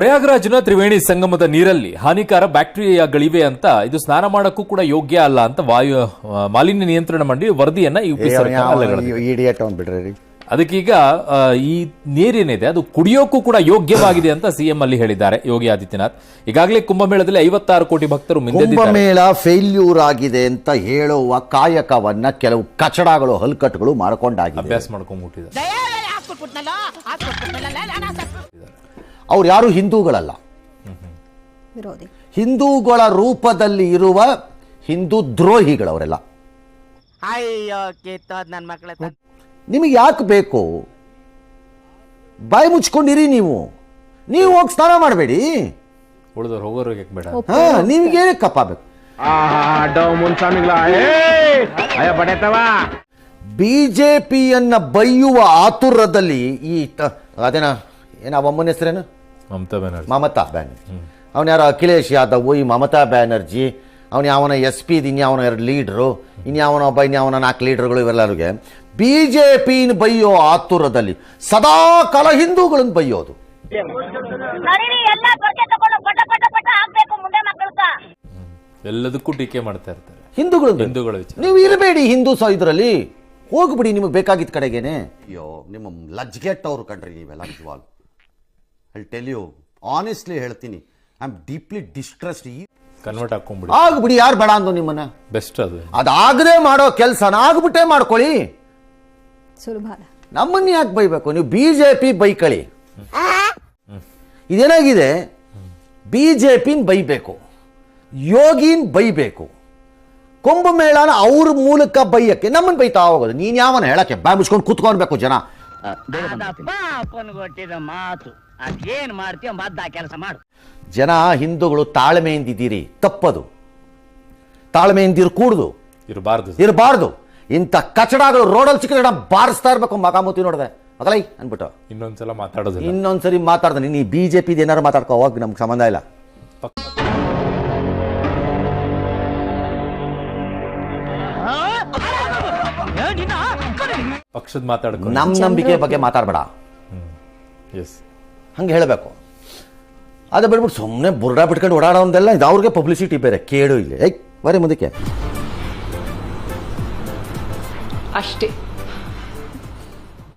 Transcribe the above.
ಪ್ರಯಾಗ್ರಾಜ್ನ ತ್ರಿವೇಣಿ ಸಂಗಮದ ನೀರಲ್ಲಿ ಹಾನಿಕಾರ ಬ್ಯಾಕ್ಟೀರಿಯಾಗಳಿವೆ ಅಂತ ಇದು ಸ್ನಾನ ಮಾಡೋಕ್ಕೂ ಕೂಡ ಯೋಗ್ಯ ಅಲ್ಲ ಅಂತ ವಾಯು ಮಾಲಿನ್ಯ ನಿಯಂತ್ರಣ ಮಂಡಳಿ ವರದಿಯನ್ನ. ಬಿಡ್ರಿ ಅದಕ್ಕೀಗ ಈ ನೀರೇನಿದೆ ಅದು ಕುಡಿಯೋಕ್ಕೂ ಕೂಡ ಯೋಗ್ಯವಾಗಿದೆ ಅಂತ ಸಿಎಂ ಅಲ್ಲಿ ಹೇಳಿದ್ದಾರೆ ಯೋಗಿ ಆದಿತ್ಯನಾಥ್. ಈಗಾಗಲೇ ಕುಂಭಮೇಳದಲ್ಲಿ ಐವತ್ತಾರು ಕೋಟಿ ಭಕ್ತರು ಕುಂಭಮೇಳ ಫೇಲ್ಯೂರ್ ಆಗಿದೆ ಅಂತ ಹೇಳುವ ಕಾಯಕವನ್ನ ಕೆಲವು ಕಚಡಗಳು ಹಲ್ಕಟ್ಗಳು ಮಾಡ್ಕೊಂಡಾಗಿ ಅಭ್ಯಾಸ ಮಾಡ್ಕೊಂಡ್ಬಿಟ್ಟಿದ್ದಾರೆ. ಅವ್ರು ಯಾರು ಹಿಂದೂಗಳಲ್ಲ. ವಿರೋಧಿ. ಹಿಂದೂಗಳ ರೂಪದಲ್ಲಿ ಇರುವ ಹಿಂದೂ ದ್ರೋಹಿಗಳವರೆಲ್ಲ. ನಿಮಗೆ ಯಾಕೆ ಬೇಕು? ಬಾಯಿ ಮುಚ್ಕೊಂಡಿರಿ ನೀವು. ನೀವು ಹೋಗಿ ಸ್ನಾನ ಮಾಡಬೇಡಿ. ನಿಮ್ಗೆ ಕಪ್ಪ ಬೇಕು. ಬಿಜೆಪಿಯನ್ನ ಬೈಯುವ ಆತುರದಲ್ಲಿ ಈ ಅದೇನ ಏನ ಅಮ್ಮನ ಹೆಸರೇನು? ಮಮತಾ ಬ್ಯಾನರ್ಜಿ. ಮಮತಾ ಬ್ಯಾನರ್ಜಿ. ಅವನ ಯಾರು ಅಖಿಲೇಶ್ ಯಾದವ್ ಈ ಮಮತಾ ಬ್ಯಾನರ್ಜಿ. ಅವನ ಯಾವನ ಎಸ್ ಪಿ ಇನ್ಯಾವನ ಎರಡು ಲೀಡ್ರು. ಇನ್ಯಾವನ ಒಬ್ಬ ಇನ್ಯಾವನ ನಾಲ್ಕು ಲೀಡ್ರ್ಗಳು ಇವೆಲ್ಲರಿಗೆ. ಬಿ ಜೆ ಪಿನ ಬೈಯೋ ಆತುರದಲ್ಲಿ ಸದಾ ಕಾಲ ಹಿಂದೂಗಳನ್ನು ಬೈಯೋದು ಎಲ್ಲದಕ್ಕೂ ಟೀಕೆ ಮಾಡ್ತಾ ಇರ್ತಾರೆ. ಹಿಂದೂಗಳು ಹಿಂದೂಗಳ ವಿಚಾರ. ನೀವು ಇರಬೇಡಿ ಹಿಂದೂ ಸಹ ಇದರಲ್ಲಿ. ಹೋಗ್ಬಿಡಿ ನಿಮಗೆ ಬೇಕಾಗಿದ್ದ ಕಡೆಗೇನೆ. ಅಯ್ಯೋ ನಿಮ್ಮ ಲಜ್ಜೆಟ್ಟವ್ರು ಕಂಡ್ರಿ ನೀವೆಲ್ಲ ನಿಜವಾಗ್ ಐ ಟೆಲ್ ಯು ಆನೆಸ್ಟ್ಲಿ ಹೇಳ್ತೀನಿ ಐ ಆಮ್ ಡೀಪ್ಲಿ ಡಿಸ್ಟ್ರೆಸ್ಡ್ ಈ ಕನ್ವರ್ಟ್ ಹಾಕೊಂಡ್ಬಿಡಿ ಆಗ್ಬಿಡಿ ಯಾರು ಬೇಡ ಅಂದು ನಿಮ್ಮನ್ನ? ಬೆಸ್ಟ್ ಅದು. ಅದಾಗದೆ ಮಾಡೋ ಕೆಲಸನ ಆಗ್ಬಿಟ್ಟೆ ಮಾಡ್ಕೊಳ್ಳಿ. ಸುಲಭ ನಮ್ಮನ್ನ ಯಾಕೆ ಬೈಬೇಕು? ನೀವು ಬಿ ಜೆ ಪಿ ಬೈಕಳಿ. ಇದೇನಾಗಿದೆ? ಬಿ ಜೆ ಪಿನ ಬೈಬೇಕು. ಯೋಗಿನ್ ಬೈಬೇಕು. ಕುಂಭಮೇಳನ ಅವ್ರ ಮೂಲಕ ಬೈಯಕ್ಕೆ ನಮ್ಮನ್ನ ಬೈತಾ ಹೋಗೋದು. ನೀನ್ ಯಾವನ ಹೇಳಕ್ಕೆ? ಬಾಯ್ ಮುಚ್ಕೊಂಡು ಕುತ್ಕೊಳ್ಬೇಕು ಜನ. ಅದಪ್ಪ ಅಪ್ಪನ ಕೊಟ್ಟಿದ ಮಾತು ಅದೇನ್ ಮಾಡ್ತೀಯ ಮದ್ದ ಕೆಲಸ ಮಾಡು ಜನ ಹಿಂದೂಗಳು ತಾಳ್ಮೆಯಿಂದಿದ್ದೀರಿ ತಪ್ಪದು ತಾಳ್ಮೆಯಿಂದಿರ್ ಕೂಡುದು ಇರಬಾರ್ದು ಇರಬಾರ್ದು ಇಂಥ ಕಚಡಗಳು ರೋಡಲ್ಲಿ ಸಿಕ್ಕಿದ ಬಾರಿಸ್ತಾ ಇರ್ಬೇಕು ಮಕಾಮೂತಿ ನೋಡಿದೆ ಮಗಲೈ ಅನ್ಬಿಟ್ಟು ಇನ್ನೊಂದ್ಸಲ ಮಾತಾಡೋದು ಇನ್ನೊಂದ್ಸರಿ ಮಾತಾಡ್ದೆ ನೀನು ಬಿ ಜೆ ಪಿ ಏನಾರು ಮಾತಾಡ್ಕೋ ಹೋಗಿ ನಮ್ಗೆ ಸಂಬಂಧ ಇಲ್ಲ ಪಕ್ಷದ ಮಾತಾಡ್ಕೊಂಡು. ನಮ್ಮ ನಂಬಿಕೆ ಬಗ್ಗೆ ಮಾತಾಡಬೇಡ. ಎಸ್ ಹಂಗೆ ಹೇಳಬೇಕು. ಅದು ಬಿಡ್ಬಿಟ್ಟು ಸುಮ್ಮನೆ ಬುರ್ಡ ಬಿಟ್ಕೊಂಡು ಓಡಾಡೋದೆಲ್ಲ ಇದು ಅವ್ರಿಗೆ ಪಬ್ಲಿಸಿಟಿ ಬೇರೆ. ಕೇಳು ಇಲ್ಲಿ. ಏಯ್ ಬರೀ ಮುಂದಕ್ಕೆ. ಅಷ್ಟೇ.